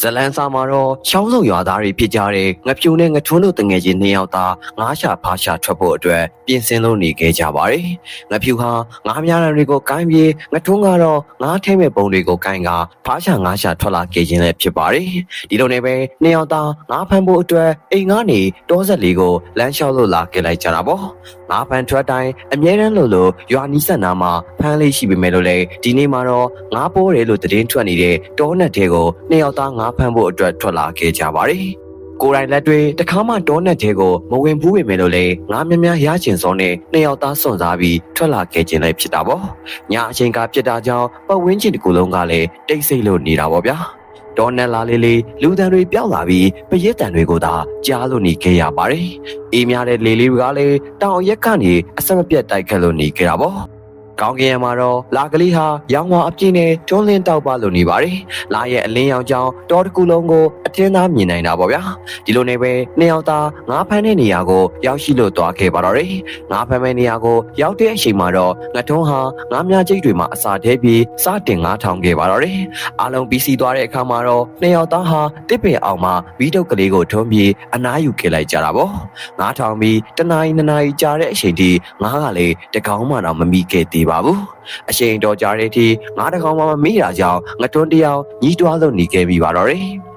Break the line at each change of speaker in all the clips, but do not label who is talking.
ဇလန်းစာမှာတော့ချောင်းစုံရွာသားတွေဖြစ်ကြတဲ့ငဖြူနဲ့ငထွန်းတို့တငယ်ချင်းနှစ်ယောက်သားငားရှာဖားရှာထွက်ဖို့အတွက်ပြင်ဆင်လို့နေခဲ့ကြပါတယ်။ငဖြူဟာငားများတွေကိုကိုင်းပြီးငထွန်းကတော့ငားထဲမဲ့ပုံတွေကိုကိုင်းကဖားရှာငားရှာထွက်လာခဲ့ခြင်းလည်းဖြစ်ပါတယ်။ဒီလိုနဲ့ပဲနှစ်ယောက်သားငားဖမ်းဖို့အတွက်အိမ်ကနေတောဆက်လေးကိုလမ်းလျှောက်လို့လာခဲ့လိုက်ကြတာပေါ့။ငားဖမ်းထွက်တိုင်းအမြဲတမ်းလို့လို့ရွာနီးစပ်နာမှာဖမ်းလေးရှိပေမဲ့လို့လေဒီနေ့မှာတော့ငားပိုးတယ်လို့သတင်းထွက်နေတဲ့တောနက်တွေကိုနှစ်ယောက်သားငားဖမ်းဖို့အတွက်ထွက်လာခဲ့ကြပါတယ်။ကိုယ်တိုင်လက်တွေတခါမှတောနက်တွေကိုမဝင်ဘူးပေမဲ့လို့လေငားများများရချင်စောနဲ့နှစ်ယောက်သားစွန့်စားပြီးထွက်လာခဲ့ခြင်းလည်းဖြစ်တာပေါ့။ညအချိန်ကပြစ်တာကြောင့်ပတ်ဝန်းကျင်တစ်ခုလုံးကလည်းတိတ်ဆိတ်လို့နေတာပေါ့ဗျာ။ဒေါ်နက်လာလေးလေးလူတန်တွေပြောက်လာပြီးပရစ်တန်တွေကိုသာကြားလို့နေခဲ့ရပါတယ်။အေးများတဲ့လေလေးတွေကလည်းတောင်ရက်ကနေအဆက်မပြတ်တိုက်ခတ်လို့နေခဲ့တာပေါ့။ ကောင်းကင်ယံမှာတော့လာကလေးဟာရောင်ဝါအပြင်းနဲ့တွန်းလင်းတောက်ပလို့နေပါတယ်။လာရဲ့အလင်းရောင်ကြောင့်တောတစ်ခုလုံးကို အတင်းသားမြင်နိုင်တာပေါ့ဗျာ။ဒီလိုနဲ့ပဲနှစ်ယောက်သားငါးဖမ်းတဲ့နေရာကိုရောက်ရှိလို့သွားခဲ့ပါတော့တယ်။ငါးဖမ်းမဲ့နေရာကိုရောက်တဲ့အချိန်မှာတော့ငထွန်းဟာငါးများကျိတ်တွေမှာအစာတဲပြီးစတင်ငါးထောင်ခဲ့ပါတော့တယ်။အားလုံးပြီးစီးသွားတဲ့အခါမှာတော့နှစ်ယောက်သားဟာတစ်ပင်အောင်မှာဗီတုတ်ကလေးကိုထွန်းပြီးအနားယူခဲ့လိုက်ကြတာပေါ့။ငါးထောင်ပြီးတနာရီနှစ်နာရီကြာတဲ့အချိန်ထိငါးကလည်းတကောင်မှတော့မမိခဲ့သေးပါဘူး။အချိန်တော်ကြာတဲ့အထိငါးတကောင်မှမမိတာကြောင့်ငထွန်းတယောက်ညီးတွားလို့နေခဲ့ပြီပါတော့တယ်။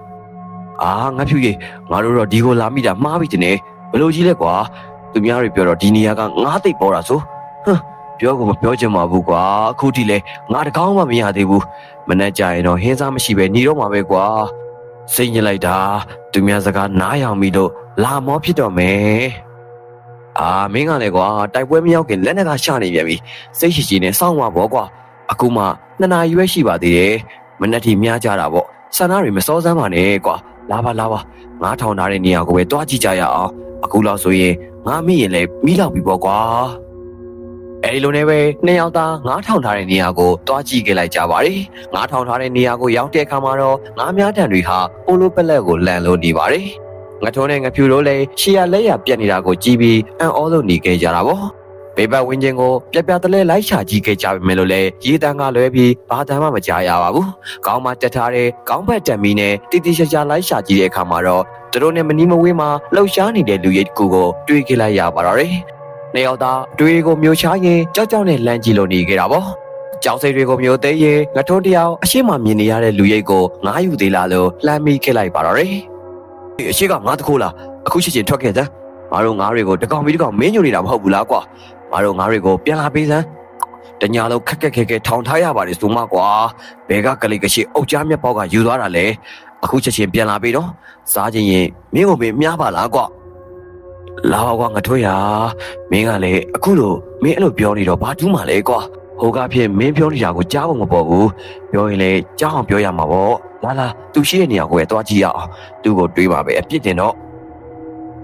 အာငါဖြူကြီးငါတို့တော့ဒီကိုလာမိတာမှားပြီတင်နေဘလို့ကြီးလဲကွာသူများတွေပြောတော့ဒီနေရာကငါးသိပ်ပေါ်တာဆိုဟမ်ပြောကိုမပြောချင်ပါဘူးကွာအခုထိလဲငါတကောင်မှမရသေးဘူးမနဲ့ကြရင်တော့ဟင်းစားမရှိပဲညီတော့မှာပဲကွာစိတ်ညစ်လိုက်တာသူများစကားနားယောင်ပြီလို့လာမောဖြစ်တော့မယ်အာမင်းကလည်းကွာတိုက်ပွဲမရောက်ခင်လက်နက်ကရှနေပြန်ပြီစိတ်ရှိရှိနဲ့စောင့်ပါဗောကွာအခုမှနှစ်နာရီရွယ်ရှိပါသေးတယ်မနဲ့ထိများကြတာဗောဆန္ဒတွေမစောစမ်းပါနဲ့ကွာ လာပါလာပါငါထောင်ထားတဲ့နေရာကိုပဲတွားကြည့်ကြရအောင်အခုလောက်ဆိုရင်ငါမိရင်လည်းမိလောက်ပြီပေါ့ကွာအဲဒီလိုနဲ့ပဲနှစ်ယောက်သားငါးထောင်ထားတဲ့နေရာကိုတွားကြည့်ခဲ့လိုက်ကြပါတယ်ငါးထောင်ထားတဲ့နေရာကိုရောက်တဲ့အခါမှာတော့ငါးများတန်တွေဟာပိုလိုပက်လက်ကိုလန်လို့နေပါတယ်ငါထုံးနဲ့ငဖြူတို့လည်းရှီယာလက်ရပြက်နေတာကိုကြည့်ပြီးအံ့ဩလို့နေခဲ့ကြတာပေါ့ ဘေးဘက်ဝင်းချင်းကိုပြပြတလဲလိုက်ရှာကြည့်ခဲ့ကြပြီမယ်လို့လဲရေတန်းကလွဲပြီးဘာတမ်းမှမကြားရပါဘူး။ကောင်းမှတက်ထားတဲ့ကောင်းဘက်တံမီနဲ့တိတိကျကျလိုက်ရှာကြည့်တဲ့အခါမှာတော့သူတို့နဲ့မနီးမဝေးမှာလှုပ်ရှားနေတဲ့လူရိတ်ကူကိုတွေ့ခဲ့လိုက်ရပါတော့တယ်။နှစ်ယောက်သားအတွေ့ကိုမျိုးချရင်ကြောက်ကြောက်နဲ့လန့်ကြည့်လို့နေခဲ့တာပေါ့။ကြောင်စိတ်တွေကိုမျိုးသိရင်ငထုံးတယောက်အရှိမမြင်နေရတဲ့လူရိတ်ကိုငားယူသေးလားလို့လှမ်းမိခဲ့လိုက်ပါတော့တယ်။အရှိကငါတခိုးလားအခုချက်ချင်းထွက်ခဲ့စမ်းငါတို့ငါးတွေကိုတကောင်ပြီးတကောင်မင်းညွနေတာမဟုတ်ဘူးလားကွာ ငါတို့ငါးတွေကိုပြန်လာပေးစမ်းတညာလုံးခက်ခက်ခဲခဲထောင်ထားရပါတယ်ဆိုမှကွာဘဲကကလေးကရှိအုတ်ကြားမြက်ပေါက်ကယူသွားတာလေအခုချက်ချင်းပြန်လာပေးတော့စားချင်းရင်မင်းကိုမင်းမြားပါလားကွာလာကွာငါထွေးရမင်းကလည်းအခုလိုမင်းအဲ့လိုပြောနေတော့ဘာတူးမှလဲကွာဟိုကဖြစ်မင်းပြောနေတာကိုကြားဖို့မပေါ်ဘူးပြောရင်လေကြားအောင်ပြောရမှာပေါ့လာလာသူရှိတဲ့နေရာကိုပဲသွားကြည့်ရအောင်သူ့ကိုတွေးပါပဲအပြစ်တင်တော့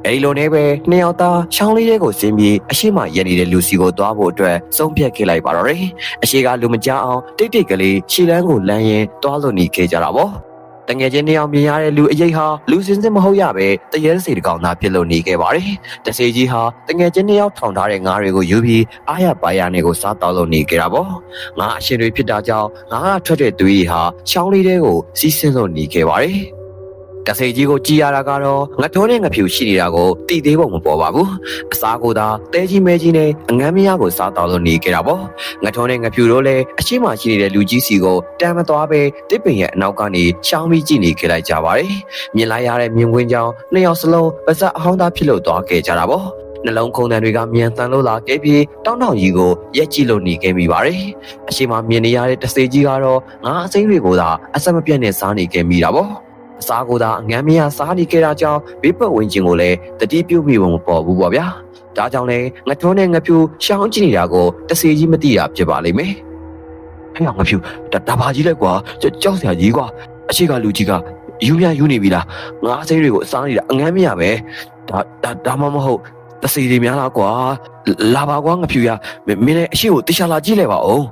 အဲဒီလိုနဲ့ပဲနှစ်ယောက်သားချောင်းလေးတွေကိုဆင်းပြီးအရှိမရက်နေတဲ့လူစီကိုသွားဖို့အတွက်ဆုံးဖြတ်ခဲ့လိုက်ပါတော့တယ်။အရှိကလူမကြောက်အောင်တိတ်တိတ်ကလေးခြေလန်းကိုလမ်းရင်သွားလို့နေခဲ့ကြတာပေါ့။တငယ်ချင်းနှစ်ယောက်မြင်ရတဲ့လူအရေးဟာလူစင်းစင်းမဟုတ်ရပဲတရေစီတကောင်သားဖြစ်လို့နေခဲ့ပါတယ်။တဆေကြီးဟာတငယ်ချင်းနှစ်ယောက်ထောင်ထားတဲ့ငါးတွေကိုယူပြီးအားရပါရနေကိုစားတောက်လို့နေခဲ့တာပေါ့။ငါအရှင်တွေဖြစ်တာကြောင့်ငါကထွက်တဲ့သွေးဟာချောင်းလေးတွေကိုစီးဆင်းလို့နေခဲ့ပါတယ်။ တဆေကြီးကိုကြည်ရတာကတော့ငထုံးနဲ့ငဖြူရှိနေတာကိုတီသေးပုံမပေါ်ပါဘူးအစားကိုသာတဲကြီးမဲကြီးနဲ့အငမ်းမရကိုစားတော်လို့နေကြတာပေါ့ငထုံးနဲ့ငဖြူတို့လည်းအရှိမရှိနေတဲ့လူကြီးစီကိုတမ်းမသွားပဲတစ်ပင်ရဲ့အနောက်ကနေရှောင်းပြီးကြည့်နေခဲ့လိုက်ကြပါတယ်မြင်လိုက်ရတဲ့မြင်ကွင်းကြောင့်နှစ်ယောက်စလုံးပါဇက်အဟောင်းသားဖြစ်လို့သွားခဲ့ကြတာပေါ့နှလုံးခုန်တန်တွေကမြန်တန်လို့လာခဲ့ပြီးတောင်းတောင်ကြီးကိုရက်ကြည့်လို့နေခဲ့မိပါတယ်အရှိမမြင်နေရတဲ့တဆေကြီးကတော့ငါအစိမ့်တွေကိုသာအဆက်မပြတ်နဲ့စားနေခဲ့မိတာပေါ့ အစားကိုသာအငမ်းမရစားနေခဲ့တာကြောင့်ဘေးပတ်ဝန်းကျင်ကိုလည်းတတိပြုတ်မိပုံမပေါ်ဘူးပေါ့ဗျာ။ဒါကြောင့်လည်းငထုံးနဲ့ငဖြူရှောင်းကြည့်နေတာကိုတစေကြီးမသိတာဖြစ်ပါလိမ့်မယ်။ဟဲ့ငဖြူဒါဒါပါကြီးလဲကွာကြောက်ကြောက်စရာကြီးကွာအရှိကလူကြီးကယူမြယူနေပြီလားငါးစိမ့်တွေကိုအစားနေတာအငမ်းမရပဲဒါဒါဒါမှမဟုတ်တစေတွေများလားကွာလာပါကွာငဖြူရမင်းမင်းလည်းအရှိကိုတခြားလာကြည့်လဲပါဦး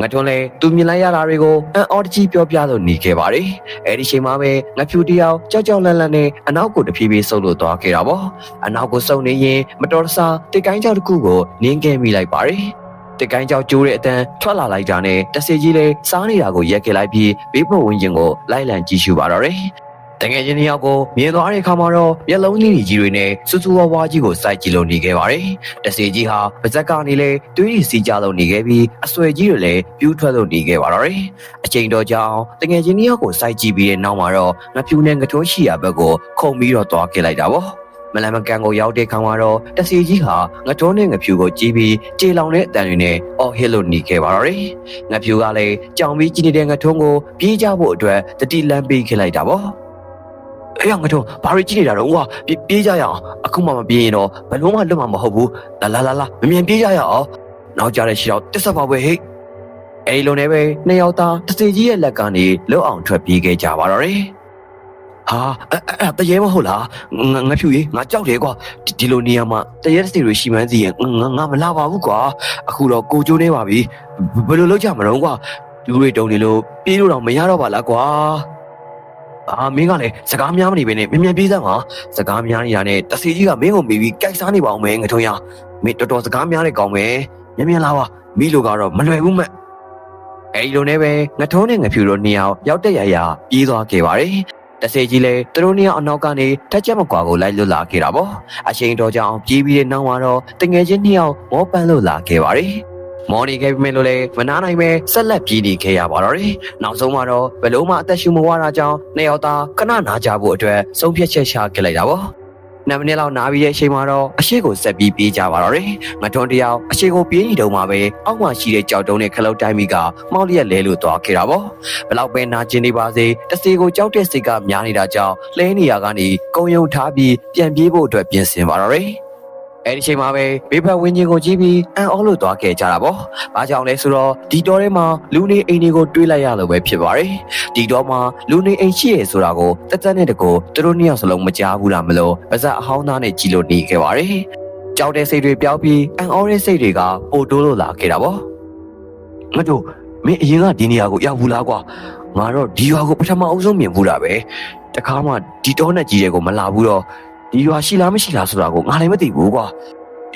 ငါတွန်းလဲသူမြင်လိုက်ရတာတွေကိုအန်အော်တကြီးပြောပြလို့နေခဲ့ပါတယ်။အဲဒီချိန်မှာပဲငါဖြူတယောက်ကြောက်ကြောက်လန့်လန့်နဲ့အနောက်ကိုတဖြည်းဖြည်းဆုပ်လို့သွားခဲ့တာပေါ့။အနောက်ကိုဆုပ်နေရင်မတော်တဆတိတ်ကိုင်းကြောက်တစ်ခုကိုနင်းခဲ့မိလိုက်ပါတယ်။တကိုင်းကြောက်ကျိုးတဲ့အတန်းထွက်လာလိုက်တာနဲ့တဆေကြီးလည်းစားနေတာကိုရက်ခဲ့လိုက်ပြီးဘေးပတ်ဝန်းကျင်ကိုလိုက်လံကြည့်ရှုပါတော့တယ် တကယ်ချင်းတယောက်ကိုမြင်သွားတဲ့အခါမှာတော့မျက်လုံးကြီးကြီးတွေနဲ့စူးစူးဝါးဝါးကြီးကိုစိုက်ကြည့်လို့နေခဲ့ပါတယ်။တဆေကြီးဟာပါဇက်ကနေလေတွေးရစီကြလို့နေခဲ့ပြီးအဆွဲကြီးတွေလည်းပြူးထွက်လို့နေခဲ့ပါတော့တယ်။အချိန်တော်ကြောင်တကယ်ချင်းတယောက်ကိုစိုက်ကြည့်ပြီးတဲ့နောက်မှာတော့ငဖြူနဲ့ငထိုးရှိရာဘက်ကိုခုံပြီးတော့သွားခဲ့လိုက်တာပေါ့။မလန်မကန်ကိုရောက်တဲ့ခါမှာတော့တစီကြီးဟာငတိုးနဲ့ငဖြူကိုကြည့်ပြီးကြေလောင်တဲ့အတန်တွေနဲ့အော်ဟစ်လို့နေခဲ့ပါတော့တယ်။ငဖြူကလည်းကြောင်ပြီးကြည့်နေတဲ့ငထုံးကိုပြေးကြဖို့အတွက်တတိလန်းပေးခဲ့လိုက်တာပေါ့။ အေးငထုံးဘာတွေကြည့်နေတာတော့ဟွာပြေးပြေးကြရအောင်အခုမှမပြေးရင်တော့ဘယ်လုံးမှလွတ်မှာမဟုတ်ဘူးလာလာလာလာမမြင်ပြေးကြရအောင်နောက်ကြတဲ့ရှီတော့တစ်ဆက်ပါပဲဟိတ်အဲဒီလိုနဲ့ပဲနှစ်ယောက်သားတစီကြီးရဲ့လက်ကနေလွတ်အောင်ထွက်ပြေးခဲ့ကြပါတော့တယ်ဟာအဲ့အဲ့တရေမဟုတ်လားငါငါဖြူကြီးငါကြောက်တယ်ကွာဒီဒီလိုနေရာမှာတရေစီတွေရှိမှန်းစီရင်ငါငါမလာပါဘူးကွာအခုတော့ကိုကျိုးနေပါပြီဘယ်လိုလုပ်ကြမလို့ကွာလူတွေတုံနေလို့ပြေးလို့တော့မရတော့ပါလားကွာ အာမင်းကလည်းစကားများမနေပဲနဲ့မြန်မြန်ပြေးစမ်းပါစကားများနေတာနဲ့တစီကြီးကမင်းကိုမေးပြီးကြိုက်စားနေပါအောင်မယ်ငါထုံးရမင်းတော်တော်စကားများနေကောင်းမယ်မြန်မြန်လာပါမိလိုကတော့မလွယ်ဘူးမဲ့အဲဒီလိုနဲ့ပဲငါထုံးနဲ့ငါဖြူတို့နှစ်ယောက်ရောက်တဲ့ရရပြေးသွားခဲ့ပါတယ်တဆေကြီးလည်းသူတို့နှစ်ယောက်အနောက်ကနေတက်ချက်မကွာကိုလိုက်လွတ်လာခဲ့တာပေါ့အချိန်တော်ကြောင်ပြေးပြီးတဲ့နောက်မှာတော့တငယ်ချင်းနှစ်ယောက်မောပန်းလို့လာခဲ့ပါတယ် မော်နီခဲ့ပြီမဲ့လို့လည်းမနာနိုင်ပဲဆက်လက်ပြေးနေခဲ့ရပါတော့တယ်နောက်ဆုံးမှာတော့ဘယ်လုံးမှအသက်ရှူမဝတာကြောင့်နှစ်ယောက်သားခဏနာကြဖို့အတွက်ဆုံးဖြတ်ချက်ချခဲ့လိုက်တာပေါ့နမနေ့လောက်နားပြီးတဲ့အချိန်မှာတော့အရှိကိုဆက်ပြီးပြေးကြပါတော့တယ်ငထွန်းတယောက်အရှိကိုပြေးနေတုန်းမှာပဲအောက်မှာရှိတဲ့ကြောက်တုံးနဲ့ခလုတ်တိုင်းမိကမောက်လျက်လဲလို့သွားခဲ့တာပေါ့ဘလောက်ပဲနာကျင်နေပါစေတစီကိုကြောက်တဲ့စိတ်ကများနေတာကြောင့်လဲနေရကနေကုံယုံထားပြီးပြန်ပြေးဖို့အတွက်ပြင်ဆင်ပါတော့တယ် အဲ့ဒီချိန်မှာပဲဘေးဖက်ဝင်းချင်းကိုကြည့်ပြီးအန်အောလို့သွားခဲ့ကြတာပေါ့။ဘာကြောင့်လဲဆိုတော့ဒီတော်ထဲမှာလူနေအိမ်တွေကိုတွေးလိုက်ရလို့ပဲဖြစ်ပါတယ်။ဒီတော်မှာလူနေအိမ်ရှိရဆိုတာကိုတက်တက်နဲ့တကူသူတို့နှစ်ယောက်စလုံးမကြားဘူးလားမလို့ပါဇက်အဟောင်းသားနဲ့ကြည်လို့နေခဲ့ပါတယ်။ကြောက်တဲ့စိတ်တွေပျောက်ပြီးအန်အောတဲ့စိတ်တွေကပိုတိုးလို့လာခဲ့တာပေါ့။ငါတို့မင်းအရင်ကဒီနေရာကိုရောက်ဘူးလားကွာ။ငါတော့ဒီရွာကိုပထမအဦးဆုံးမြင်ဘူးတာပဲတခါမှဒီတောနဲ့ကြီးတဲ့ကိုမလာဘူးတော့ ဒီရွာရှိလားမရှိလားဆိုတာကိုငါလည်းမသိဘူးကွာ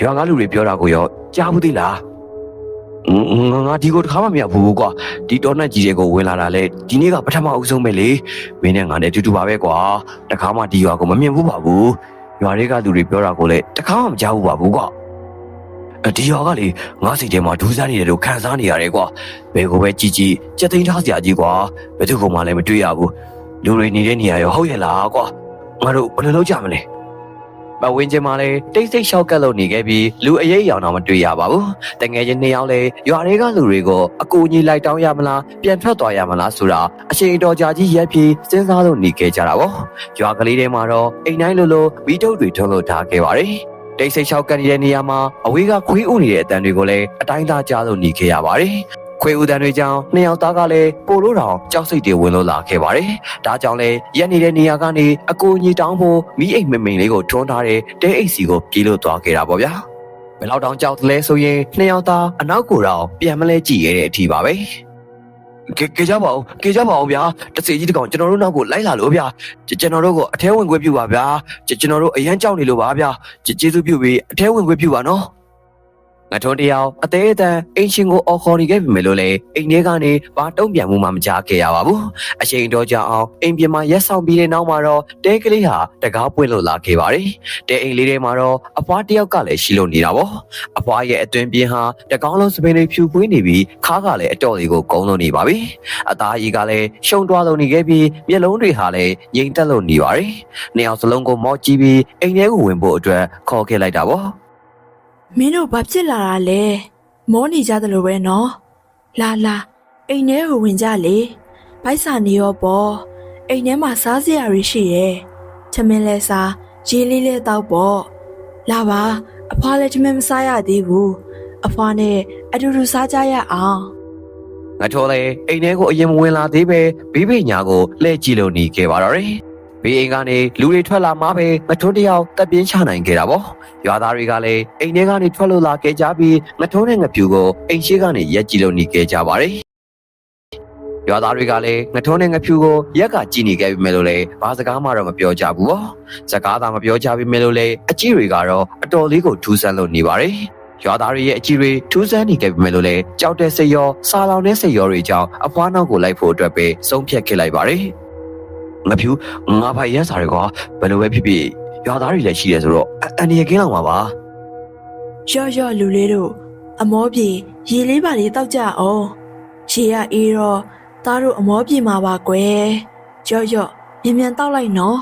ရွာကလူတွေပြောတာကိုရောကြားဘူးသေးလားငါငါဒီကိုတခါမှမရောက်ဘူးကွာဒီတောနဲ့ကြီးတဲ့ကိုဝင်လာတာလေဒီနေ့ကပထမအဦးဆုံးပဲလေမင်းနဲ့ငါနဲ့အတူတူပါပဲကွာတခါမှဒီရွာကိုမမြင်ဘူးပါဘူးရွာတွေကလူတွေပြောတာကိုလည်းတခါမှမကြားဘူးပါဘူးကွာဒီရွာကလေငါစိတ်ထဲမှာဒူးစားနေတယ်လို့ခံစားနေရတယ်ကွာဘယ်ကိုပဲကြည်ကြည်ကြက်သိမ်းထားစရာကြီးကွာဘယ်သူမှလည်းမတွေ့ရဘူးလူတွေနေတဲ့နေရာရောဟုတ်ရဲ့လားကွာငါတို့ဘယ်လိုလုပ်ကြမလဲ ပဝင်းချင်းမှာလည်းတိတ်ဆိတ်ရှောက်ကပ်လို့နေခဲ့ပြီးလူအရေးအယောင်တော့မတွေ့ရပါဘူးတငယ်ချင်းနှစ်ယောက်လည်းရွာတွေကလူတွေကိုအကူအညီလိုက်တောင်းရမလားပြန်ထွက်သွားရမလားဆိုတာအချိန်တော်ကြာကြီးရက်ပြီးစဉ်းစားလို့နေခဲ့ကြတာပေါ့ရွာကလေးထဲမှာတော့အိမ်တိုင်းလိုလိုမီးတုပ်တွေထုံးလို့ထားခဲ့ပါတယ်တိတ်ဆိတ်ရှောက်ကပ်နေတဲ့နေရာမှာအဝေးကခွေးဥနေတဲ့အတန်တွေကိုလည်းအတိုင်းသားကြားလို့နေခဲ့ရပါတယ် ခွေဦးတန်တွေကြောင့်နှစ်ယောက်သားကလည်းပိုလို့တောင်ကြောက်စိတ်တွေဝင်လို့လာခဲ့ပါတယ်။ဒါကြောင့်လည်းရက်နေတဲ့နေရာကနေအကူအညီတောင်းဖို့မိအိမ်မမိန်လေးကိုထွန်းထားတဲ့တဲအိတ်စီကိုပြေးလို့သွားခဲ့တာပေါ့ဗျာ။ဘယ်လောက်တောင်ကြောက်တယ်လဲဆိုရင်နှစ်ယောက်သားအနောက်ကိုတော့ပြန်မလဲကြည့်ရတဲ့အထိပါပဲ။ကေကေကြပါဦးကေကြပါဦးဗျာတစီကြီးတကောင်ကျွန်တော်တို့နောက်ကိုလိုက်လာလို့ဗျာကျွန်တော်တို့ကိုအထဲဝင်ခွင့်ပြုပါဗျာကျွန်တော်တို့အရန်ကြောက်နေလို့ပါဗျာကျေးဇူးပြုပြီးအထဲဝင်ခွင့်ပြုပါနော် ငါထွန်းတယောက်အသေးအတန်အင်ရှင်ကိုအော်ခေါ်နေခဲ့ပြီမယ်လို့လေအိမ်ထဲကနေဘာတုံ့ပြန်မှုမှမကြားခဲ့ရပါဘူးအချိန်တော်ကြာအောင်အိမ်ပြင်မှာရက်ဆောင်ပြီးတဲ့နောက်မှာတော့တဲကလေးဟာတကားပွင့်လို့လာခဲ့ပါတယ်တဲအိမ်လေးထဲမှာတော့အဖွားတယောက်ကလည်းရှိလို့နေတာပေါ့အဖွားရဲ့အတွင်ပြင်းဟာတကောင်းလုံးစပင်းလေးဖြူပွေးနေပြီးခါးကလည်းအတော်လေးကိုကုန်းလို့နေပါပြီအသားကြီးကလည်းရှုံသွားလို့နေခဲ့ပြီးမျက်လုံးတွေဟာလည်းငြိမ်သက်လို့နေပါတယ်နှစ်ယောက်စလုံးကိုမော့ကြည့်ပြီးအိမ်ထဲကိုဝင်ဖို့အတွက်ခေါ်ခဲ့လိုက်တာပေါ့
မင်းတို့ဘာဖြစ်လာတာလဲမောနေကြတယ်လို့ပဲနော်လာလာအိမ်ထဲကိုဝင်ကြလေဘိုက်စာနေရောပေါ့အိမ်ထဲမှာစားစရာတွေရှိရဲ့ချမင်းလဲစားရေလေးလဲတောက်ပေါ့လာပါအဖွားလည်းချမင်းမစားရသေးဘူးအဖွားနဲ့အတူတူစားကြရအောင်
ငါထော်လေအိမ်ထဲကိုအရင်မဝင်လာသေးပဲဘေးဘေညာကိုလှည့်ကြည့်လို့နေခဲ့ပါတော့တယ် ဘေးအိမ်ကနေလူတွေထွက်လာမှပဲငါထွန်းတယောက်တက်ပြင်းချနိုင်ခဲ့တာပေါ့ရွာသားတွေကလည်းအိမ်ထဲကနေထွက်လို့လာခဲ့ကြပြီးငါထွန်းနဲ့ငါဖြူကိုအိမ်ရှိကနေရက်ကြည့်လို့နေခဲ့ကြပါတယ်ရွာသားတွေကလည်းငထုံးနဲ့ငဖြူကိုရက်ကကြည်နေခဲ့ပြီမဲ့လို့လေဘာစကားမှတော့မပြောကြဘူးပေါ့စကားသာမပြောကြပြီမဲ့လို့လေအကြီးတွေကတော့အတော်လေးကိုထူးဆန်းလို့နေပါတယ်ရွာသားတွေရဲ့အကြီးတွေထူးဆန်းနေခဲ့ပြီမဲ့လို့လေကြောက်တဲ့စိတ်ရောစာလောင်တဲ့စိတ်ရောတွေကြောင့်အဖွားနောက်ကိုလိုက်ဖို့အတွက်ပဲဆုံးဖြတ်ခဲ့လိုက်ပါတယ် ငါဖြူငါဖိုင်ရဲစာတွေကဘယ်လိုပဲဖြစ်ဖြစ်ရွာသားတွေလည်းရှိတယ်ဆိုတော့အအန်ဒီရကင်းလောက်ပါပါ
ရော့ရော့လူလေးတို့အမောပြေရေလေးပါလေးတောက်ကြအောင်ရေရအေးတော့သားတို့အမောပြေမှာပါကွယ်ရော့ရော့မြန်မြန်တောက်လိုက်နော်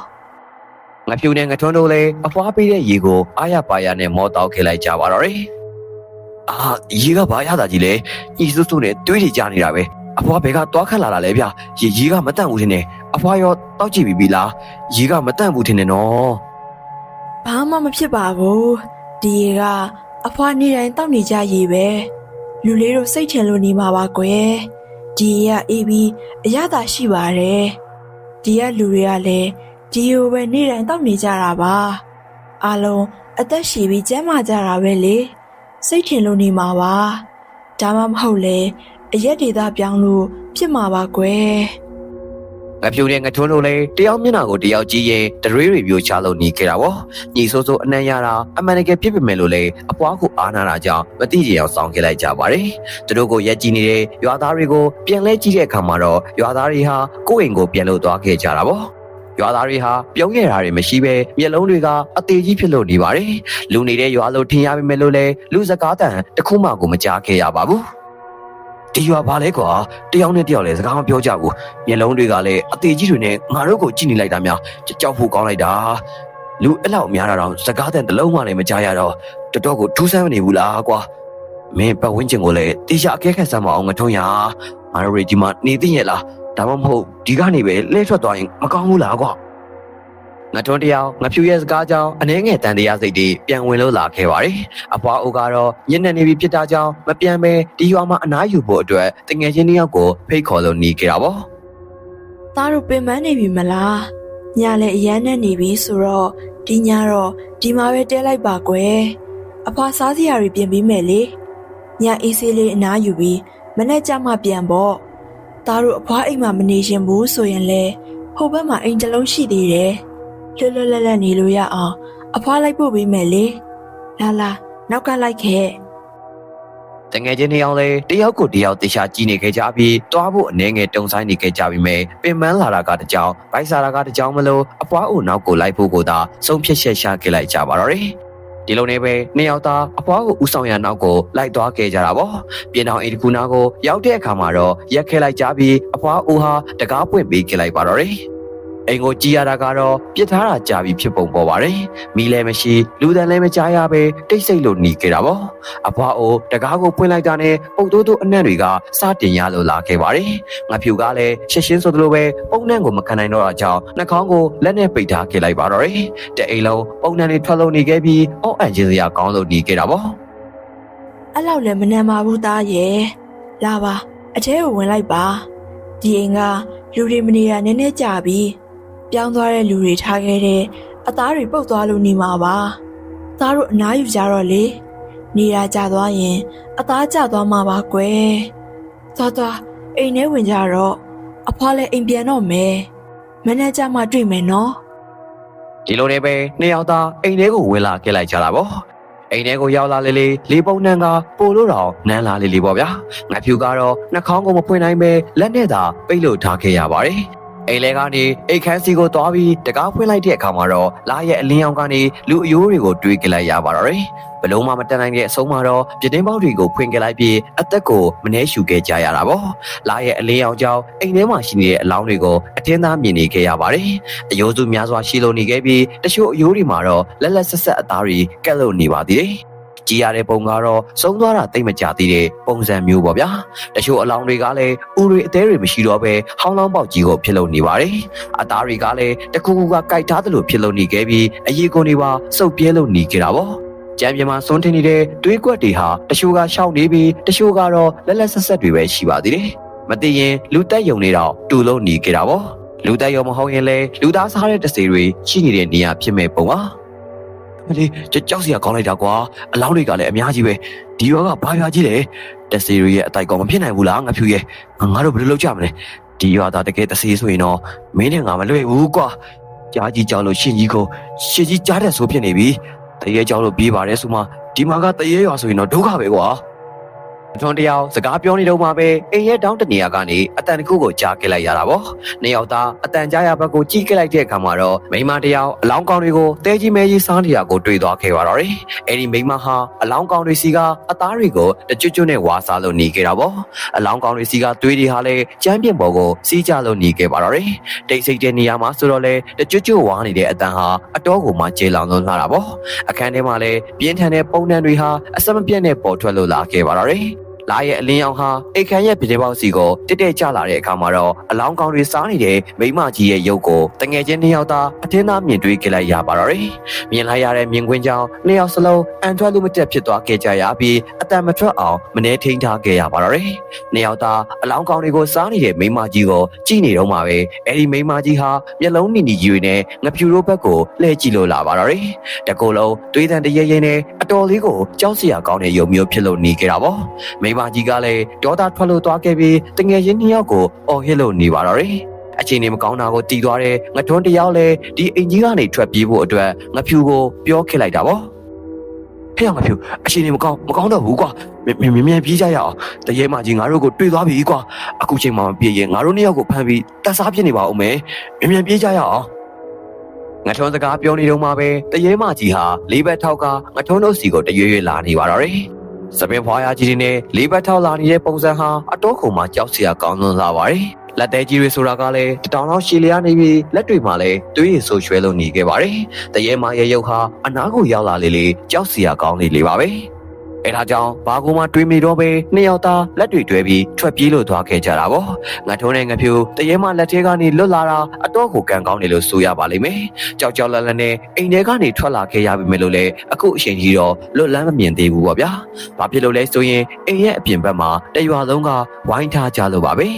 ငါဖြူနဲ့ငါထွန်းတို့လည်းအဖွားပေးတဲ့ရေကိုအားရပါရနဲ့မောတောက်ခဲ့လိုက်ကြပါတော့တယ်အာရေကဘာရတာကြီးလဲညီစွစွနဲ့တွေးကြကြနေတာပဲအဖွားဘယ်ကသွားခတ်လာတာလဲဗျရေရေကမတန့်ဘူးထင်တယ်အ ဖွားရောတောက်ကြည့်ပြီပြီလားရေကမတန့်ဘူးထင်တယ်နော်
ဘာမှမဖြစ်ပါဘူးဒီရေကအဖွားနေတိုင်းတောက်နေကြရေပဲလူလေးတို့စိတ်ထင်လို့နေမှာပါကွယ်ဒီရေကအေးပြီးအရသာရှိပါတယ်ဒီကလူတွေကလည်းဒီရေကိုပဲနေတိုင်းတောက်နေကြတာပါအားလုံးအသက်ရှည်ပြီးကျန်းမာကြတာပဲလေစိတ်ထင်လို့နေမှာပါဒါမှမဟုတ်လေအရက်ဒေသပြောင်းလို့ဖြစ်မှာပါကွယ်
ငါဖြူနဲ့ငါထွန်းတို့လည်းတယောက်မျက်နှာကိုတယောက်ကြည့်ရင်တရွေးရီပြိုချလို့နေခဲ့တာပေါ့ညီဆိုးဆိုးအနံ့ရတာအမှန်တကယ်ဖြစ်ပေမဲ့လို့လေအပွားကိုအားနာတာကြောင့်မတိကျအောင်စောင့်ခဲ့လိုက်ကြပါတယ်သူတို့ကိုရက်ကြည့်နေတဲ့ရွာသားတွေကိုပြန်လဲကြည့်တဲ့အခါမှာတော့ရွာသားတွေဟာကိုယ့်အိမ်ကိုပြန်လို့သွားခဲ့ကြတာပေါ့ရွာသားတွေဟာပြုံးရတာတွေမရှိပဲမျက်လုံးတွေကအသေးကြီးဖြစ်လို့နေပါတယ်လူနေတဲ့ရွာလို့ထင်ရပေမဲ့လို့လေလူစကားတန်တစ်ခုမှကိုမကြားခဲ့ရပါဘူး ဒီရွာဘာလဲကွာတယောက်နဲ့တယောက်လဲစကားမပြောကြဘူးမျက်လုံးတွေကလည်းအသေးကြီးတွေနဲ့ငါတို့ကိုကြည့်နေလိုက်တာများကြောက်ဖို့ကောင်းလိုက်တာလူအဲ့လောက်များတာတော့စကားတန်တစ်လုံးမှလည်းမကြားရတော့တော်တော်ကိုထူးဆန်းမနေဘူးလားကွာမင်းပတ်ဝန်းကျင်ကိုလည်းတေချာအကဲခတ်စမ်းမအောင်ငထုံးရငါတို့တွေဒီမှာနေသိရဲ့လားဒါမှမဟုတ်ဒီကနေပဲလဲထွက်သွားရင်မကောင်းဘူးလားကွာ ငါထွန်းတယောက်ငါဖြူရဲ့စကားကြောင့်အနှဲငယ်တန်တရားစိတ်တွေပြန်ဝင်လို့လာခဲ့ပါတယ်အဖွားအိုကတော့ညနေနေပြီဖြစ်တာကြောင့်မပြန်ပဲဒီရွာမှာအနားယူဖို့အတွက်တငယ်ချင်းတယောက်ကိုဖိတ်ခေါ်လို့နေခဲ့တာပေါ့
သားတို့ပင်ပန်းနေပြီမလားညလည်းအရန်နဲ့နေပြီဆိုတော့ဒီညတော့ဒီမှာပဲတဲလိုက်ပါကွယ်အဖွားစားစရာတွေပြင်ပြီးမယ်လေညအေးဆေးလေးအနားယူပြီးမနေ့ကျမှပြန်ပေါ့သားတို့အဖွားအိမ်မှာမနေရှင်ဘူးဆိုရင်လေဟိုဘက်မှာအိမ်တစ်လုံးရှိသေးတယ် လွတ်လွတ်လပ်လပ်နေလို့ရအောင်အဖွားလိုက်ပို့ပေးမယ်လေလာလာနောက်ကလိုက်ခဲ့
တငယ်ချင်းနှစ်ယောက်လည်းတယောက်ကိုတယောက်တေချာကြည့်နေခဲ့ကြပြီးတွားဖို့အနေငယ်တုံဆိုင်နေခဲ့ကြပြီးမြဲပင်ပန်းလာတာကတကြောင်ဗိုက်စာတာကတကြောင်မလို့အပွားအိုနောက်ကိုလိုက်ဖို့ကိုသာဆုံးဖြတ်ချက်ရှာခဲ့လိုက်ကြပါတော့တယ်ဒီလိုနဲ့ပဲနှစ်ယောက်သားအပွားကိုဥဆောင်ရနောက်ကိုလိုက်သွားခဲ့ကြတာပေါ့ပြင်တော်အိမ်တစ်ခုနာကိုရောက်တဲ့အခါမှာတော့ရက်ခဲလိုက်ကြပြီးအပွားအိုဟာတကားပွင့်ပေးခဲ့လိုက်ပါတော့တယ် အိမ်ကိုကြည်ရတာကတော့ပြစ်ထားတာကြာပြီဖြစ်ပုံပေါ်ပါတယ်။မီးလည်းမရှိလူတန်လည်းမကြားရပဲတိတ်ဆိတ်လို့หนีခဲ့တာပေါ့။အဖွားအိုတကားကိုပွင့်လိုက်တာနဲ့ပုတ်တိုးတိုးအနံ့တွေကစတင်ရလို့လာခဲ့ပါတယ်။ငါဖြူကလည်းရှင်းရှင်းဆိုသလိုပဲပုံနှံ့ကိုမခံနိုင်တော့တာကြောင့်နှာခေါင်းကိုလက်နဲ့ပိတ်ထားခဲ့လိုက်ပါတော့တယ်။တဲ့အိမ်လုံးပုံနှံ့တွေထွက်လို့နေခဲ့ပြီးအော့အန်ချင်းစရာကောင်းလို့หนีခဲ့တာပေါ့
အဲ့လောက်လည်းမနှံပါဘူးသားရဲ့လာပါအထဲကိုဝင်လိုက်ပါဒီအိမ်ကလူတွေမနေတာနည်းနည်းကြာပြီ ပြောင်းသွားတဲ့လူတွေထားခဲ့တဲ့အသားတွေပုတ်သွားလို့နေမှာပါသားတို့အနားယူကြတော့လေနေတာကြာသွားရင် အသားကျသွားမှာပါကွယ်သွားသွားအိမ်ထဲဝင်ကြတော့အဖွားလည်းအိမ်ပြန်တော့မယ်မနေ့ကမှတွေ့မယ်နော်။
ဒီလိုနဲ့ပဲနှစ်ယောက်သားအိမ်ထဲကိုဝင်လာခဲ့လိုက်ကြတာပေါ့။အိမ်ထဲကိုရောက်လာလေလေလေးပုံနှံကပို့လို့တော့နန်းလာလေလေပေါ့ဗျာ။ငါဖြူကတော့နှာခေါင်းကိုမဖွင့်နိုင်ပဲလက်နဲ့သာပိတ်လို့ထားခဲ့ရပါတယ်။ အိမ်လဲကနေအိတ်ခန်းစီကိုသွားပြီးတကားဖွင့်လိုက်တဲ့အခါမှာတော့လာရဲ့အလင်းရောင်ကနေလူအယိုးတွေကိုတွေးကြလိုက်ရပါတော့တယ်။ဘလုံးမမတက်နိုင်တဲ့အဆုံးမှာတော့ပြတင်းပေါက်တွေကိုဖွင့်ကြလိုက်ပြီးအသက်ကိုမနှဲရှူခဲ့ကြရတာပေါ့။လာရဲ့အလင်းရောင်ကြောင့်အိမ်ထဲမှာရှိနေတဲ့အလောင်းတွေကိုအတင်းသားမြင်နေခဲ့ရပါတယ်။အယိုးစုများစွာရှိလို့နေခဲ့ပြီးတချို့အယိုးတွေမှာတော့လက်လက်ဆက်ဆက်အသားတွေကက်လို့နေပါသေးတယ်။ ကြည်ရတဲ့ပုံကတော့ဆုံးသွားတာတိတ်မကြသေးတဲ့ပုံစံမျိုးပေါ့ဗျာတချို့အလောင်းတွေကလည်းဥတွေအသေးတွေမရှိတော့ပဲဟောင်းလောင်းပေါက်ကြီးကိုဖြစ်လုံနေပါတယ်အသားတွေကလည်းတခုခုကကြိုက်ထားသလိုဖြစ်လုံနေခဲ့ပြီးအရေးကုန်တွေပါစုပ်ပြဲလို့နေကြတာပေါ့ကြံပြမှာစွန်းထင်းနေတဲ့တွေးကွက်တွေဟာတချို့ကရှောက်နေပြီးတချို့ကတော့လက်လက်ဆက်ဆက်တွေပဲရှိပါသေးတယ်မသိရင်လူတက်ယုံနေတော့တူလုံးနေကြတာပေါ့လူတက်ယုံမဟုတ်ရင်လည်းလူသားစားတဲ့တစေတွေရှိနေတဲ့နေရာဖြစ်မဲ့ပုံပါမ လေးကြောက်စရာကောင်းလိုက်တာကွာအလောင်းတွေကလည်းအများကြီးပဲဒီရောကဘာရွာကြီးလဲတစေတွေရဲ့အတိုက်ကောင်မဖြစ်နိုင်ဘူးလားငါဖြူရဲ့ငါတို့ဘယ်လိုလုပ်ကြမလဲဒီရွာသားတကယ်တစေဆိုရင်တော့မင်းနဲ့ငါမလွယ်ဘူးကွာကြားကြီးကြောက်လို့ရှင်ကြီးကိုရှင်ကြီးကြားတဲ့ဆိုဖြစ်နေပြီတရေကြောက်လို့ပြေးပါတယ်ဆိုမှဒီမှာကတရေရွာဆိုရင်တော့ဒုက္ခပဲကွာအ ထွန်းတယောက်စကားပြောနေတော့မှပဲအိမ်ရဲ့တောင်းတနေရာကနေအတန်တစ်ခုကိုကြားခဲ့လိုက်ရတာပေါ့နှစ်ယောက်သားအတန်ကြားရဘက်ကိုကြည့်ခဲ့လိုက်တဲ့အခါမှာတော့မိန်းမတယောက်အလောင်းကောင်တွေကိုတဲကြီးမဲကြီးစားနေတာကိုတွေ့သွားခဲ့ပါတော့တယ်အဲ့ဒီမိန်းမဟာအလောင်းကောင်တွေစီကအသားတွေကိုတကြွကြွနဲ့ဝါစားလို့နေခဲ့တာပေါ့အလောင်းကောင်တွေစီကသွေးတွေဟာလည်းကျမ်းပြင်ပေါ်ကိုစီးကြလို့နေခဲ့ပါတော့တယ်တိတ်ဆိတ်တဲ့နေရာမှာဆိုတော့လေတကြွကြွဝါနေတဲ့အတန်ဟာအတော်ကိုမှကျေလောင်လုံးလာတာပေါ့အခန်းထဲမှာလည်းပြင်းထန်တဲ့ပုံနှံတွေဟာအစမပြတ်နဲ့ပေါ်ထွက်လို့လာခဲ့ပါတော့တယ် လာရဲ့အလင်းအောင်ဟာအိတ်ခမ်းရဲ့ပြတဲ့ပေါက်စီကိုတက်တက်ကျလာတဲ့အခါမှာတော့အလောင်းကောင်တွေစားနေတဲ့မိမကြီးရဲ့ရုပ်ကိုတငယ်ချင်းနှစ်ယောက်သားအထင်းသားမြင်တွေ့ခဲ့လိုက်ရပါတော့တယ်။မြင်လိုက်ရတဲ့မြင်ကွင်းကြောင့်နှစ်ယောက်စလုံးအန်ထွက်လို့မတက်ဖြစ်သွားခဲ့ကြရပြီးအတန်မထွက်အောင်မနေထိန်ထားခဲ့ရပါတော့တယ်။နှစ်ယောက်သားအလောင်းကောင်တွေကိုစားနေတဲ့မိမကြီးကိုကြည့်နေတော့မှပဲအဲဒီမိမကြီးဟာမျက်လုံးနီနီကြီးတွေနဲ့ငပြူရိုးဘက်ကိုလှည့်ကြည့်လို့လာပါတော့တယ်။တကူလုံးတွေးတန်တရဲရဲနဲ့အတော်လေးကိုကြောက်စရာကောင်းတဲ့ယုံမျိုးဖြစ်လို့နေခဲ့တာပေါ့။မိမကြီးကလည်းဒေါသထွက်လို့သွားခဲ့ပြီးတငယ်ချင်းနှစ်ယောက်ကိုအော်ဟစ်လို့နေပါတော့တယ်။အချိန်နေမကောင်းတာကိုတီးသွားတဲ့ငထွန်းတစ်ယောက်လည်းဒီအိမ်ကြီးကနေထွက်ပြေးဖို့အတွက်ငဖြူကိုပြောခစ်လိုက်တာပေါ့။ဟဲ့ငဖြူအချိန်နေမကောင်းမကောင်းတော့ဘူးကွာ။မြမြမြန်ပြေးကြရအောင်။တရေမကြီးငါတို့ကိုတွေ့သွားပြီကွာ။အခုချိန်မှမပြေးရင်ငါတို့နှစ်ယောက်ကိုဖမ်းပြီးတပ်စားပြစ်နေပါဦးမယ်။မြမြန်ပြေးကြရအောင်။ငထွန်းစကားပြောနေတော့မှပဲတရေမကြီးဟာလေးဘက်ထောက်ကငထွန်းတို့စီကိုတရွေ့ရွေ့လာနေပါတော့တယ်။ စပင်ဖွာရကြီးတွေနဲ့လေးဘက်ထောက်လာနေတဲ့ပုံစံဟာအတော့ခုံမှာကြောက်စရာကောင်းလွန်းလာပါတယ်။လက်သေးကြီးတွေဆိုတာကလည်းတတောင်လောက်ရှည်လျားနေပြီးလက်တွေမှာလည်းသွေးရည်ဆိုးရွှဲလို့နေခဲ့ပါတယ်။တရေမရဲ့ရုပ်ဟာအနားကိုရောက်လာလေလေကြောက်စရာကောင်းလေလေပါပဲ။ အဲဒါကြောင့်ဘာကူမှတွေးမိတော့ပဲနှစ်ယောက်သားလက်တွေတွဲပြီးထွက်ပြေးလို့သွားခဲ့ကြတာပေါ့။ငါထုံးတဲ့ငဖြူတရေမလက်ထဲကနေလွတ်လာတာအတော့ကိုကံကောင်းတယ်လို့ဆိုရပါလိမ့်မယ်။ကြောက်ကြောက်လန့်လန့်နဲ့အိမ်ထဲကနေထွက်လာခဲ့ရပြီမယ်လို့လည်းအခုအချိန်ကြီးတော့လွတ်လန်းမမြင်သေးဘူးပေါ့ဗျာ။ဘာဖြစ်လို့လဲဆိုရင်အိမ်ရဲ့အပြင်ဘက်မှာတရွာလုံးကဝိုင်းထားကြလို့ပါပဲ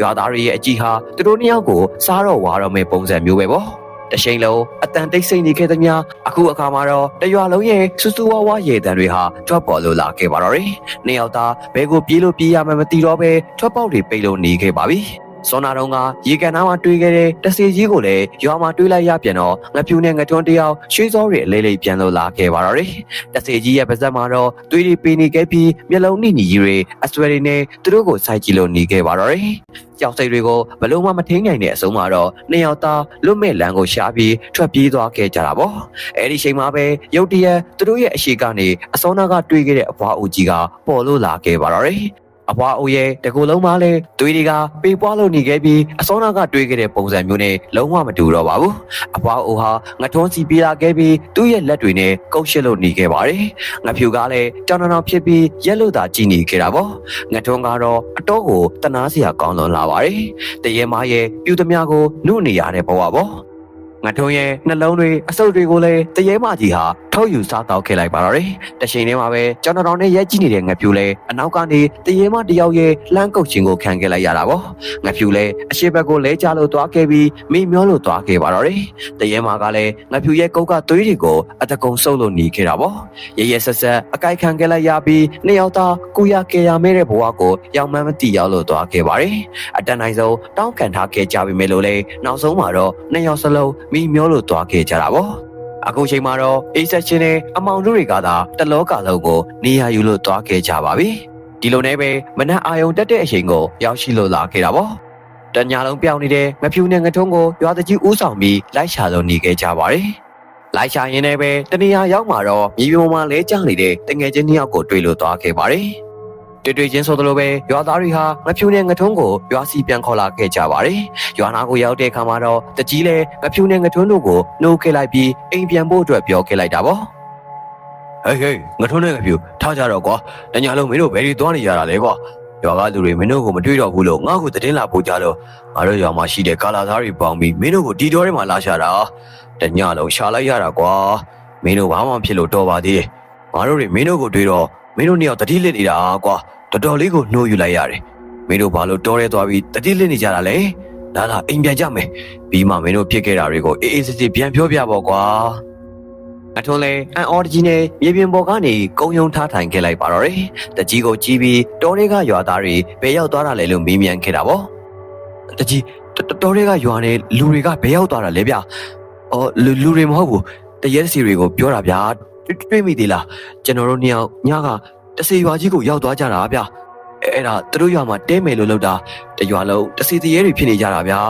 ရွာသားတွေရဲ့အကြည့်ဟာသူတို့နှစ်ယောက်ကိုစားတော့ဝါတော့မဲ့ပုံစံမျိုးပဲပေါ့ တရှိန်လုံးအတန်တိတ်ဆိတ်နေခဲ့သမျှအခုအခါမှာတော့တရွာလုံးရဲ့စူးစူးဝါးဝါရေတံတွေဟာထွက်ပေါ်လို့လာခဲ့ပါတော့တယ်။နှစ်ယောက်သားဘဲကိုပြေးလို့ပြေးရမှမသိတော့ပဲထွက်ပေါက်တွေပိတ်လို့နေခဲ့ပါပြီ။ စောနာတော့ကရေကန်နားမှာတွေ့ခဲ့တဲ့တစီကြီးကိုလည်းရွာမှာတွေ့လိုက်ရပြန်တော့ငပြူနဲ့ငထွန်းတယောက်ရွှေစောတွေအလေးလေးပြန်လို့လာခဲ့ပါတော့တယ်။တစီကြီးရဲ့ပါဇက်မှာတော့သွေးတွေပေးနေခဲ့ပြီးမျက်လုံးနှိနီကြီးတွေအဆွဲတွေနဲ့သူတို့ကိုစိုက်ကြည့်လို့နေခဲ့ပါတော့တယ်။ကြောက်စိတ်တွေကိုဘလို့မှမထိန်နိုင်တဲ့အဆုံးမှာတော့နှစ်ယောက်သားလွတ်မဲ့လမ်းကိုရှာပြီးထွက်ပြေးသွားခဲ့ကြတာပေါ့။အဲဒီချိန်မှာပဲရုတ်တရက်သူတို့ရဲ့အရှိကနေအစောနာကတွေ့ခဲ့တဲ့အဘွားအိုကြီးကပေါ်လို့လာခဲ့ပါတော့တယ်။ အဘွားအိုရဲ့တကူလုံးမလဲသွေးတွေကပေပွားလို့နေခဲ့ပြီးအစောနာကတွေးခဲ့တဲ့ပုံစံမျိုးနဲ့လုံးဝမတူတော့ပါဘူးအဘွားအိုဟာငထွန်းစီပြေးလာခဲ့ပြီးသူ့ရဲ့လက်တွေနဲ့ကုတ်ရှစ်လို့နေခဲ့ပါတယ်ငဖြူကလည်းတောင်တောင်ဖြစ်ပြီးရက်လို့သာကြည်နေခဲ့တာပေါ့ငထွန်းကတော့အတော့ကိုတနာစရာကောင်းလွန်လာပါတယ်တရေမရဲ့ပြူသမျှကိုနှုတ်နေရတဲ့ဘဝပေါ့ ငထုံးရဲ့နှလုံးတွေအဆုပ်တွေကိုလည်းတရေမကြီးဟာထုတ်ယူစားတောက်ခဲ့လိုက်ပါတော့တယ်။တချိန်တည်းမှာပဲကျောင်းတော်နဲ့ရက်ကြည့်နေတဲ့ငပြူလည်းအနောက်ကနေတရေမတယောက်ရဲ့လှမ်းကုတ်ခြင်းကိုခံခဲ့လိုက်ရတာပေါ့။ငပြူလည်းအရှိဘက်ကိုလဲချလို့သွားခဲ့ပြီးမိမျောလို့သွားခဲ့ပါတော့တယ်။တရေမကလည်းငပြူရဲ့ကုတ်ကသွေးတွေကိုအတကုံဆုပ်လို့หนีခဲ့တာပေါ့။ရရဆက်ဆက်အကိုက်ခံခဲ့လိုက်ရပြီးနှစ်ယောက်သားကိုရကေရမဲတဲ့ဘဝကိုရောက်မှန်းမသိရောက်လို့သွားခဲ့ပါတယ်။အတန်တိုင်းဆုံးတောင်းခံထားခဲ့ကြပြီမယ်လို့လေနောက်ဆုံးမှာတော့နှစ်ယောက်စလုံးမိမျောလို့သွားခဲ့ကြတာပေါ့။အခုချိန်မှာတော့အေးဆက်ချင်းနဲ့အမောင်တို့တွေကသာတလောကလုံးကိုနေရာယူလို့သွားခဲ့ကြပါပြီ။ဒီလိုနဲ့ပဲမနက်အာယုံတက်တဲ့အချိန်ကိုရောက်ရှိလို့လာခဲ့တာပေါ့။တညာလုံးပြောင်းနေတဲ့ငဖြူနဲ့ငထုံးကိုရွာတကြီးဦးဆောင်ပြီးလိုက်ရှာလို့နေခဲ့ကြပါတယ်။လိုက်ရှာရင်းနဲ့ပဲတနေရာရောက်မှာတော့မြေပြင်ပေါ်မှာလဲကျနေတဲ့တငယ်ချင်းနှစ်ယောက်ကိုတွေ့လို့သွားခဲ့ပါတယ်။ တွေ့တွေ့ချင်းဆိုသလိုပဲရွာသားတွေဟာငဖြူနဲ့ငထုံးကိုရွာစီပြန်ခေါ်လာခဲ့ကြပါတယ်။ရွာနာကိုရောက်တဲ့အခါမှာတော့တကြီးလဲငဖြူနဲ့ငထုံးတို့ကိုနှိုးခဲ့လိုက်ပြီးအိမ်ပြန်ဖို့အတွက်ပြောခဲ့လိုက်တာပေါ့။ဟေးဟေးငါထုံးတဲ့ငပြူထားကြတော့ကွာတညာလုံးမင်းတို့ဘယ်ဒီသွားနေကြတာလဲကွာရွာကလူတွေမင်းတို့ကိုမတွေ့တော့ဘူးလို့ငါ့ကိုသတင်းလာပို့ကြလို့ငါတို့ရွာမှာရှိတဲ့ကာလာသားတွေပေါင်းပြီးမင်းတို့ကိုဒီတော်ထဲမှာလာရှာတာတညာလုံးရှာလိုက်ရတာကွာမင်းတို့ဘာမှဖြစ်လို့တော်ပါသေးတယ်ငါတို့တွေမင်းတို့ကိုတွေ့တော့ မင်းတို့နှစ်ယောက်တတိလစ်နေတာကွာတော်တော်လေးကိုနှိုးယူလိုက်ရတယ်မင်းတို့ဘာလို့တော်ရဲသွားပြီးတတိလစ်နေကြတာလဲလာလာအိမ်ပြန်ကြမယ်ပြီးမှမင်းတို့ဖြစ်ခဲ့တာတွေကိုအေးအေးဆေးဆေးပြန်ပြောပြပေါ့ကွာအထွန်းလဲအန်အော်ကြီးနဲ့မြေပြင်ပေါ်ကနေကုံယုံထားထိုင်ခဲ့လိုက်ပါတော့တယ်။တကြီးကိုကြီးပြီးတော်တွေကရွာသားတွေဘယ်ရောက်သွားတာလဲလို့မေးမြန်းခဲ့တာပေါ့။တကြီးတော်တွေကရွာနဲ့လူတွေကဘယ်ရောက်သွားတာလဲဗျ။အော်လူလူတွေမဟုတ်ဘူး။တရဲစီတွေကိုပြောတာဗျာ။ တတွေ့မိသေးလားကျွန်တော်တို့နှစ်ယောက်ညကတစီရွာကြီးကိုရောက်သွားကြတာဗျအဲ့ဒါသူတို့ရွာမှာတဲမယ်လို့လုပ်တာတရွာလုံးတစီတရေတွေဖြစ်နေကြတာဗျာ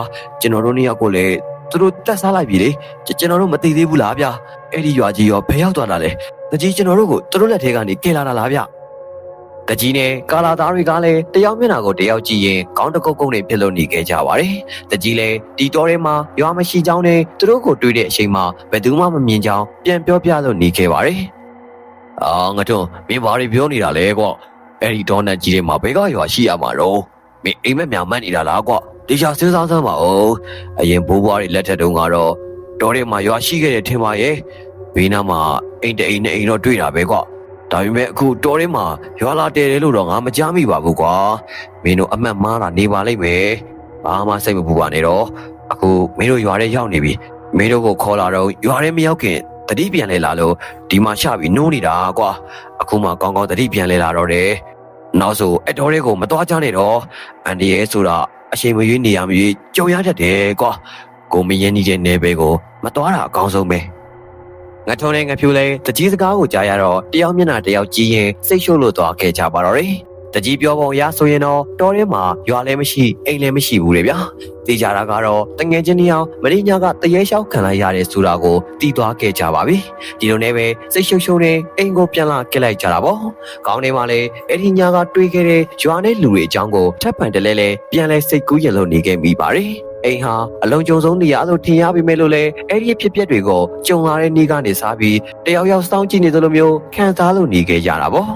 ကျွန်တော်တို့နှစ်ယောက်ကိုလည်းသူတို့တက်စားလိုက်ပြီလေကျွန်တော်တို့မသိသေးဘူးလားဗျအဲ့ဒီရွာကြီးရောဘယ်ရောက်သွားတာလဲတကြီးကျွန်တော်တို့ကိုသူတို့လက်ထဲကနေကယ်လာတာလားဗျ တကြီးနဲ့ကာလာသားတွေကလည်းတယောက်မျက်နှာကိုတယောက်ကြည့်ရင်ကောင်းတကုတ်ကုတ်နေဖြစ်လို့နေခဲ့ကြပါတယ်တကြီးလည်းဒီတော်ထဲမှာရွာမရှိကြောင်းနဲ့သူတို့ကိုတွေ့တဲ့အချိန်မှာဘယ်သူမှမမြင်ကြောင်းပြန်ပြောပြလို့နေခဲ့ပါတယ်အာငါတို့မင်းဘာတွေပြောနေတာလဲကွအဲ့ဒီဒေါနတ်ကြီးတွေမှာဘယ်ကရွာရှိရမှာတော့မင်းအိမ်မက်မြောင်မက်နေတာလားကွတေချာစဉ်းစားစမ်းပါဦးအရင်ဘိုးဘွားတွေလက်ထက်တုန်းကတော့တော်ထဲမှာရွာရှိခဲ့တယ်ထင်ပါရဲ့ဘေးနားမှာအိမ်တအိမ်နဲ့အိမ်တော့တွေ့တာပဲကွ ဒါပေမဲ့အခုတော်ထဲမှာရွာလာတဲတယ်လို့တော့ငါမကြားမိပါဘူးကွာမင်းတို့အမတ်မားတာနေပါလိမ့်မယ်ဘာမှစိတ်မပူပါနဲ့တော့အခုမင်းတို့ရွာထဲရောက်နေပြီမင်းတို့ကိုခေါ်လာတော့ရွာထဲမရောက်ခင်တတိပြန်လဲလာလို့ဒီမှာရှပြီးနိုးနေတာကွာအခုမှကောင်းကောင်းတတိပြန်လဲလာတော့တယ်နောက်ဆိုအတော်တွေကိုမတော်ကြနဲ့တော့အန်ဒီရဲ့ဆိုတာအချိန်မရွေးနေရမရွေးကြုံရတတ်တယ်ကွာကိုမင်းရင်းနေတဲ့နေပဲကိုမတော်တာအကောင်းဆုံးပဲ ငါထုံးနဲ့ငါဖြူလဲတကြီးစကားကိုကြားရတော့တယောက်မျက်နှာတယောက်ကြည့်ရင်စိတ်ရှုပ်လို့သွားခဲ့ကြပါတော့တယ်တကြီးပြောပုံရဆိုရင်တော့တော်ထဲမှာရွာလည်းမရှိအိမ်လည်းမရှိဘူးလေဗျာသိကြတာကတော့တငယ်ချင်းတယောက်မင်းညာကတရေလျှောက်ခံလိုက်ရတယ်ဆိုတာကိုတီးသွားခဲ့ကြပါပြီဒီလိုနဲ့ပဲစိတ်ရှုပ်ရှုပ်နဲ့အိမ်ကိုပြန်လာခဲ့လိုက်ကြတာပေါ့ကောင်းနေမှလည်းအဲ့ဒီညာကတွေးခဲ့တဲ့ရွာနဲ့လူတွေအကြောင်းကိုထပ်ပန်တလဲလဲပြန်လဲစိတ်ကူးရလို့နေခဲ့မိပါတယ် အိမ်ဟာအလုံးကြုံဆုံးနေရလို့ထင်ရပေမဲ့လို့လေအဲ့ဒီဖြစ်ပျက်တွေကိုကြုံလာတဲ့နေ့ကနေစပြီးတယောက်ယောက်စောင့်ကြည့်နေသလိုမျိုးခံစားလို့နေခဲ့ကြတာပေါ့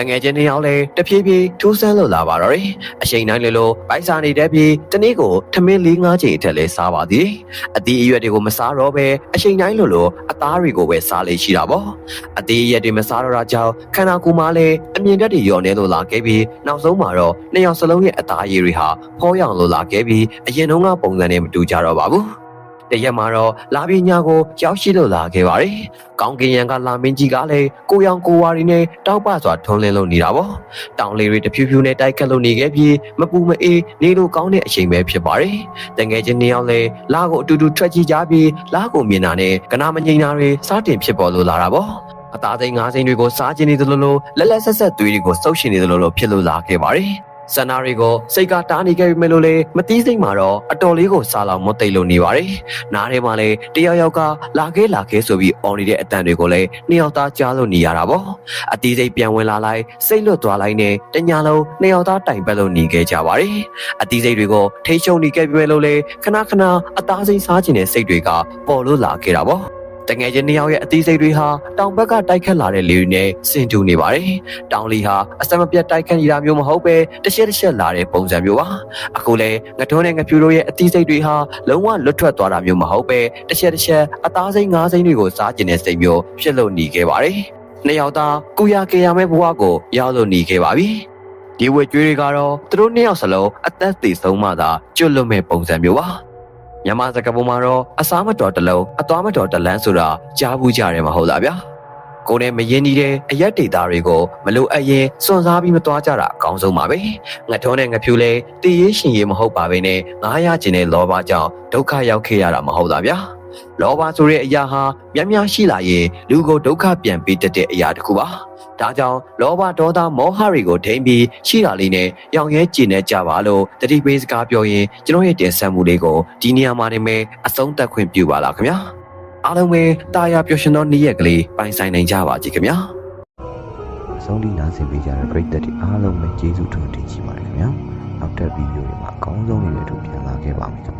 တငယ်ချင်းနှစ်ယောက်လည်းတဖြည်းဖြည်းထိုးဆန်းလို့လာပါတော့တယ်အချိန်တိုင်းလေလို့ပိုက်စာနေတဲ့ပြီးတနေ့ကိုထမင်း၄၅ချိန်အထက်လဲစားပါသေးတယ်အသီးအရွက်တွေကိုမစားတော့ပဲအချိန်တိုင်းလို့လို့အသားတွေကိုပဲစားလေရှိတာပေါ့အသီးအရွက်တွေမစားတော့တာကြောင့်ခန္ဓာကိုယ်မှာလည်းအမြင်ဓာတ်တွေလျော့နေလို့လာခဲ့ပြီးနောက်ဆုံးမှာတော့နှစ်ယောက်စလုံးရဲ့အသားရည်တွေဟာဖောရောင်လို့လာခဲ့ပြီးအရင်တုန်းကပုံစံနဲ့မတူကြတော့ပါဘူး တရက်မှာတော့လာပညာကိုရောက်ရှိလို့လာခဲ့ပါတယ်။ကောင်းကင်ရံကလာမင်းကြီးကလည်းကိုရောင်ကိုဝါရီနဲ့တောက်ပစွာထုံးလင်းလို့နေတာပေါ့။တောင်လေးတွေတဖြူးဖြူးနဲ့တိုက်ခတ်လို့နေခဲ့ပြီးမပူမအေးနေလို့ကောင်းတဲ့အချိန်ပဲဖြစ်ပါတယ်။တငယ်ချင်းနှစ်ယောက်လည်းလာကိုအတူတူထွက်ကြည့်ကြပြီးလာကိုမြင်တာနဲ့ကနာမငိန်တာတွေစတင်ဖြစ်ပေါ်လို့လာတာပေါ့။အသားသိန်းငါးစိန်းတွေကိုစားကျင်နေသလိုလိုလက်လက်ဆက်ဆက်သွေးတွေကိုစုပ်ရှင်နေသလိုလိုဖြစ်လို့လာခဲ့ပါတယ်။ ဆန္ဒတွေကိုစိတ်ကတားနေခဲ့ပြီမဲ့လို့လေမတီးစိတ်မှာတော့အတော်လေးကိုစားလောင်မသိလို့နေပါတယ်။နားထဲမှာလေတယောက်ယောက်ကလာခဲလာခဲဆိုပြီးအော်နေတဲ့အတန်တွေကိုလည်းနှစ်ယောက်သားကြားလို့နေရတာပေါ့။အတီးစိတ်ပြန်ဝင်လာလိုက်စိတ်လွတ်သွားလိုက်နဲ့တညာလုံးနှစ်ယောက်သားတိုင်ပတ်လို့နေခဲ့ကြပါတယ်။အတီးစိတ်တွေကိုထိချုံနေခဲ့ပြီမဲ့လို့လေခဏခဏအသားစိတ်စားခြင်းတဲ့စိတ်တွေကပေါ်လို့လာခဲ့တာပေါ့။ တငယ်ချင်းနှစ်ယောက်ရဲ့အသီးစိတ်တွေဟာတောင်ဘက်ကတိုက်ခတ်လာတဲ့လေတွေနဲ့ဆင်တူနေပါတယ်။တောင်လီဟာအစမပြတ်တိုက်ခတ်နေတာမျိုးမဟုတ်ပဲတစ်ချက်တစ်ချက်လာတဲ့ပုံစံမျိုးပါ။အခုလဲငထုံးနဲ့ငပြူတို့ရဲ့အသီးစိတ်တွေဟာလုံးဝလွတ်ထွက်သွားတာမျိုးမဟုတ်ပဲတစ်ချက်တစ်ချက်အသားစိတ်ငါးစိတ်တွေကိုစားကျင်တဲ့စိတ်မျိုးဖြစ်လို့နေခဲ့ပါတယ်။နှစ်ယောက်သားကုရကေရမဲ့ဘဝကိုရောက်လို့နေခဲ့ပါပြီ။ဒီဝက်ကျွေးတွေကတော့သူတို့နှစ်ယောက်စလုံးအသက်သေဆုံးမှသာကျွတ်လွတ်မဲ့ပုံစံမျိုးပါ။ မြန်မာစကားပုံမှာတော့အစားမတော်တစ်လုံးအသွားမတော်တစ်လန်းဆိုတာကြားဘူးကြတယ်မဟုတ်လားဗျာကိုယ်နဲ့မရင်ကြီးတဲ့အရက်ဒေတာတွေကိုမလိုအပ်ရင်စွန့်စားပြီးမသွားကြတာအကောင်းဆုံးပါပဲငထုံးနဲ့ငဖြူလဲတည်ရေးရှင်ရေးမဟုတ်ပါဘဲနဲ့ငားရခြင်းတဲ့လောဘကြောင့်ဒုက္ခရောက်ခဲ့ရတာမဟုတ်လားဗျာ လောဘဆိုတဲ့အရာဟာများများရှိလာရင်လူကိုဒုက္ခပြန်ပေးတတ်တဲ့အရာတစ်ခုပါဒါကြောင့်လောဘဒေါသမောဟတွေကိုထိန်းပြီးရှိတာလေးနဲ့ရောင်ရဲကျင်နေကြပါလို့တတိပေးစကားပြောရင်ကျွန်တော်ရဲ့တင်ဆက်မှုလေးကိုဒီနေရာမှာနေမယ်အဆုံးသတ်ခွင့်ပြုပါလားခင်ဗျာအားလုံးပဲတာယာပျော်ရွှင်သောနေ့ရက်ကလေးပိုင်ဆိုင်နိုင်ကြပါကြခင်ဗျာ
အဆုံးထိနားဆင်ပေးကြတဲ့ပရိသတ်တွေအားလုံးပဲကျေးဇူးတင်တင်ရှိပါတယ်ခင်ဗျာနောက်ထပ်ဗီဒီယိုတွေမှာအကောင်းဆုံးလေးတွေတို့ပြန်လာခဲ့ပါမယ်ခင်ဗျာ